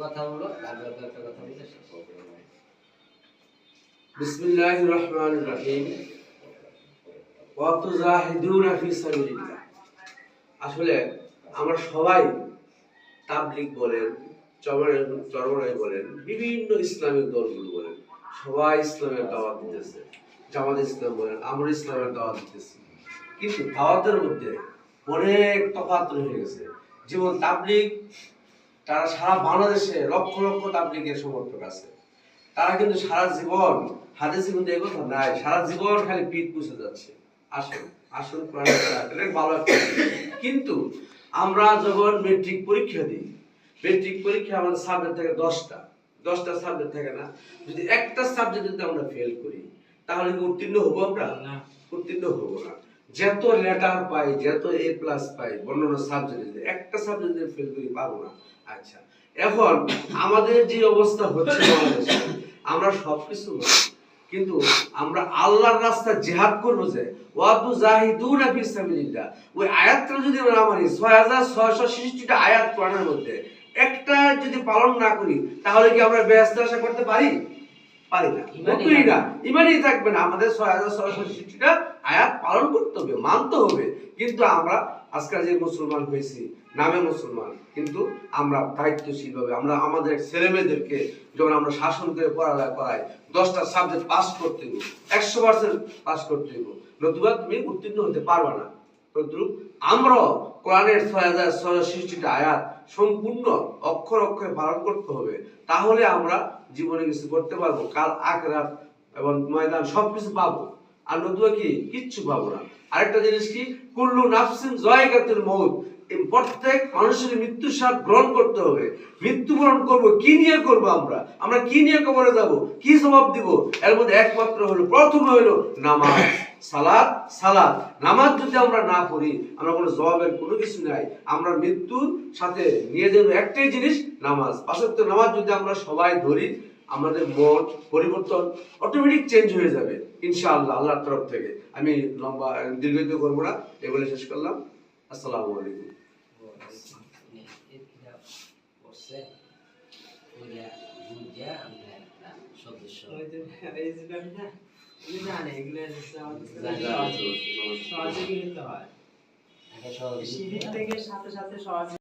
কথা একটা কথা বলে আসলে আমরা সবাই বলেন বলেন, বিভিন্ন ইসলামিক দলগুলো বলেন, সবাই ইসলামের দাওয়াত দিতেছে। জামাত ইসলাম বলেন, আমরা ইসলামের দাওয়াত দিতেছি। কিন্তু দাওয়াতের মধ্যে অনেক তফাৎ রয়ে গেছে। যেমন তাবলিগ তারা সারা বাংলাদেশে লক্ষ লক্ষ তাবলিগের সমর্থক আছে। তারা কিন্তু সারা জীবন হাদিসে কিন্তু এই কথা নাই সারা জীবন খালি পিঠ পুষে যাচ্ছে। আসুন আসুন ভালো কিন্তু আমরা যখন মেট্রিক পরীক্ষা দিই মেট্রিক পরীক্ষা আমাদের সাবজেক্ট থাকে দশটা দশটা সাবজেক্ট থাকে না। যদি একটা সাবজেক্ট যদি আমরা ফেল করি তাহলে কি উত্তীর্ণ হব আমরা? না। উত্তীর্ণ হব না। যত লেটার পাই, যত এ প্লাস পাই, অন্যান্য সাবজেক্টে একটা সাবজেক্ট ফেল করি, পাবো না আচ্ছা এখন আমাদের যে অবস্থা হচ্ছে বাংলাদেশে, আমরা সবকিছু। কিন্তু আমরা আল্লাহর রাস্তা জিহাদ করব যে ওয়াদু ওই আয়াতটা যদি আমরা মানি 6666টা আয়াত কোরআনের মধ্যে, একটা যদি পালন না করি, তাহলে কি আমরা ব্যস্ত আশা করতে পারি পারি না। ইমানই মোটেই না। থাকবে। ইমানই থাকবে না। আমাদের 6666টা আয়াত পালন করতে হবে মানতে হবে। কিন্তু আমরা আজকাল যে মুসলমান হয়েছি নামে মুসলমান কিন্তু আমরা দায়িত্বশীল ভাবে আমরা আমাদের ছেলে মেয়েদেরকে যখন আমরা শাসন করে পড়ালেখা করাই দশটা সাবজেক্ট পাস করতে একশো পার্সেন্ট পাস করতে নতুবা তুমি উত্তীর্ণ হতে পারবে না। তদ্রুপ কোরআনের ছয় হাজার ছয় সৃষ্টিটা আয়াত সম্পূর্ণ অক্ষর অক্ষরে পালন করতে হবে। তাহলে আমরা জীবনে কিছু করতে পারব। কাল আখরাত এবং ময়দান সবকিছু পাবো। আর নতুবা কি? কিচ্ছু পাবো না। আরেকটা জিনিস কি? কুল্লু নাফসিন জয়গাতুল মৌত। প্রত্যেক মানুষের মৃত্যু স্বাদ গ্রহণ করতে হবে। মৃত্যুবরণ করব, কি নিয়ে করব আমরা? আমরা কি নিয়ে কবরে যাব? কি জবাব দিব? এর মধ্যে একমাত্র হলো, প্রথম হলো নামাজ। সালাত সালাত নামাজ যদি আমরা না পড়ি আমরা কোনো জবাবের কোনো কিছু নাই আমরা মৃত্যুর সাথে নিয়ে যাব একটাই জিনিস নামাজ পাঁচত্ব নামাজ যদি আমরা সবাই ধরি আমাদের মন পরিবর্তন অটোমেটিক চেঞ্জ হয়ে যাবে ইনশাআল্লাহ আল্লাহর তরফ থেকে আমি লম্বা দীর্ঘায়িত করব না এ বলে শেষ করলাম আসসালামু আলাইকুম সদস্য এগুলো জানে, এগুলো সহজে কিনতে হয়। থেকে সাথে সাথে সহজে